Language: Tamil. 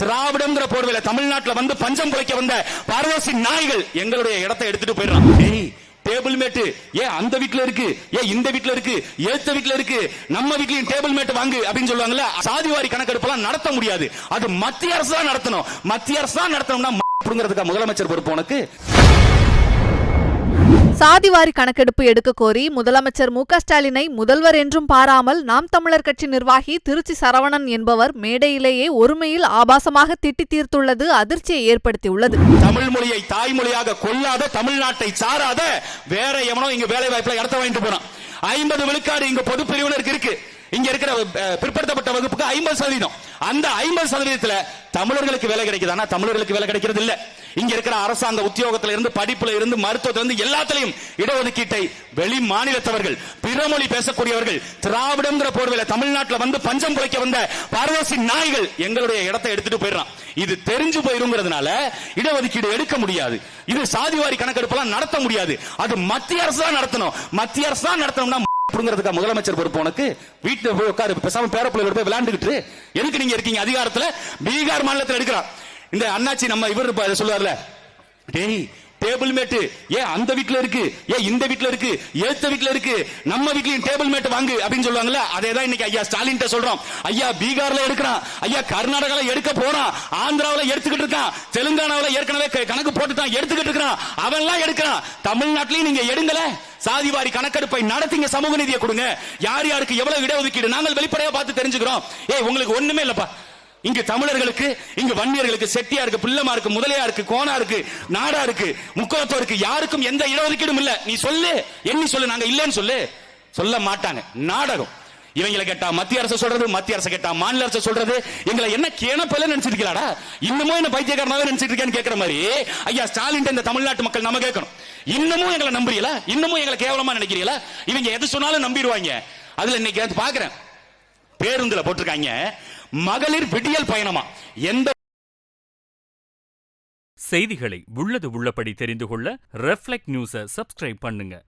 திராவிடம்ங்கிற போர்வையில தமிழ்நாட்டுல வந்து பஞ்சம் குறைக்க வந்த பரவசி நாய்கள் எங்களுடைய இடத்தை எடுத்துட்டு போயிடறான். டேபிள் மேட்டு ஏ அந்த வீட்ல இருக்கு ஏ இந்த வீட்ல இருக்கு ஏத்த வீட்ல இருக்கு நம்ம வீட்லயும் டேபிள் மேட் வாங்கு அப்படின்னு சொல்லுவாங்கல்ல சாதிவாரி கணக்கெடுப்பெல்லாம் நடத்த முடியாது. அது மத்திய அரசு தான் நடத்தணும். மத்திய அரசு தான் நடத்தணும்னா புடுங்கிறதுக்கா முதலமைச்சர் பொறுப்பு உனக்கு? சாதிவாரி கணக்கெடுப்பு எடுக்க கோரி முதலமைச்சர் மு ஸ்டாலினை முதல்வர் என்றும் பாராமல் நாம் தமிழர் கட்சி நிர்வாகி திருச்சி சரவணன் என்பவர் மேடையிலேயே ஒருமையில் ஆபாசமாக திட்டி தீர்த்துள்ளது அதிர்ச்சியை ஏற்படுத்தியுள்ளது. தமிழ் மொழியை தாய்மொழியாக கொள்ளாத தமிழ்நாட்டை சாராத வேற எவனோ இங்க வேலை வாய்ப்புல இடத்த வாங்கிட்டு போறான். ஐம்பது விழுக்காடு இங்க பொது பிரிவினருக்கு இருக்கு. இங்க இருக்கிற பிற்படுத்தப்பட்ட வகுப்புக்கு ஐம்பது சதவீதம். அந்த ஐம்பது சதவீதத்துல தமிழர்களுக்கு வேலை கிடைக்குதானா தமிழர்களுக்கு வேலை கிடைக்கிறது இல்ல. இங்க இருக்கிற அரசாங்க உத்தியோகத்துல இருந்து படிப்புல இருந்து மருத்துவத்துல இருந்து எல்லாத்திலையும் இடஒதுக்கீட்டை வெளி மாநிலத்தவர்கள் பிறமொழி பேசக்கூடியவர்கள் திராவிடங்கிற போர்வையில தமிழ்நாட்டில் வந்து பஞ்சம் குறைக்க வந்த பாரதேசி நாய்கள் எங்களுடைய இடத்தை எடுத்துட்டு போயிடறான். இது தெரிஞ்சு போயிருங்கிறதுனால இடஒதுக்கீடு எடுக்க முடியாது. இது சாதிவாரி கணக்கெடுப்பெல்லாம் நடத்த முடியாது. அது மத்திய அரசு தான் நடத்தணும். மத்திய அரசு தான் நடத்தணும்னா புடுங்கிறதுக்கா முதலமைச்சர் பொறுப்பு உனக்கு? வீட்டுல போய் உட்காரு பேசாம பேரப்பிள்ளையோட போய் விளையாண்டுக்கிட்டு எதுக்கு நீங்க இருக்கீங்க? அதிகாரத்துல பீகார் மாநிலத்தில் எடுக்கிறான் இந்த அண்ணாச்சி நம்ம இவர் இருப்பாரு சொல்லுவார்ல. டேய் டேபிள் மேட்டு ஏன் அந்த வீட்டுல இருக்கு. ஏன் இந்த வீட்டுல இருக்கு. எழுத்த வீட்ல இருக்கு. நம்ம வீட்லயும் டேபிள் மேட் வாங்கு அப்படின்னு சொல்லுவாங்கல்ல அதே தான் இன்னைக்கு ஐயா ஸ்டாலின் சொல்றோம். ஐயா பீகார்ல எடுக்கிறான் ஐயா கர்நாடகால எடுக்க போறான் ஆந்திராவில எடுத்துக்கிட்டு இருக்கான். தெலுங்கானாவுல ஏற்கனவே கணக்கு கணக்கு போட்டுட்டான். எடுத்துக்கிட்டு இருக்கான் அவன்லாம் எடுக்கிறான் தமிழ்நாட்டிலையும் நீங்க எடுங்கல சாதிவாரி கணக்கெடுப்பை நடத்திங்க சமூக நீதியை கொடுங்க. யார் யாருக்கு எவ்வளவு இடஒதுக்கீடு நாங்கள் வெளிப்படையா பார்த்து தெரிஞ்சுக்கிறோம். ஏய் உங்களுக்கு ஒண்ணுமே இல்லப்பா. இங்க தமிழர்களுக்கு இங்க வன்னியர்களுக்கு செட்டியா இருக்கு பிள்ளமா இருக்கு முதலையா இருக்கு கோனா இருக்கு நாடா இருக்கு முக்கோத்தோ இருக்கு. யாருக்கும் எந்த இடஒதுக்கீடும் இல்ல. நீ சொல்லு எண்ணி சொல்லு நாங்க இல்லன்னு சொல்லு. சொல்ல மாட்டாங்க. நாடகம். இவங்களை கேட்டா மத்திய அரசு சொல்றது மத்திய அரசு கேட்டா மாநில அரசு சொல்றது. எங்களை என்ன கேனப்பல நினைச்சிருக்கீங்களாடா? இன்னமும் என்ன பைத்தியக்காரனாவே நினைச்சிட்டு இருக்கேன்னு கேக்குற மாதிரி. ஐயா ஸ்டாலின் இந்த தமிழ்நாட்டு மக்கள் நம்ம கேட்கணும். இன்னமும் எங்களை நம்புறீங்களா? இன்னமும் எங்களை கேவலமா நினைக்கிறீங்களா? இவங்க எது சொன்னாலும் நம்பிடுவாங்க. அதுல இன்னைக்கு வந்து பாக்குறேன். பேருந்துல போட்டிருக்காங்க. மகளிர் விடியல் பயணமா? எந்த செய்திகளை உள்ளது உள்ளபடி தெரிந்து கொள்ள ரெஃப்ளெக்ட் நியூஸை சப்ஸ்கிரைப் பண்ணுங்க.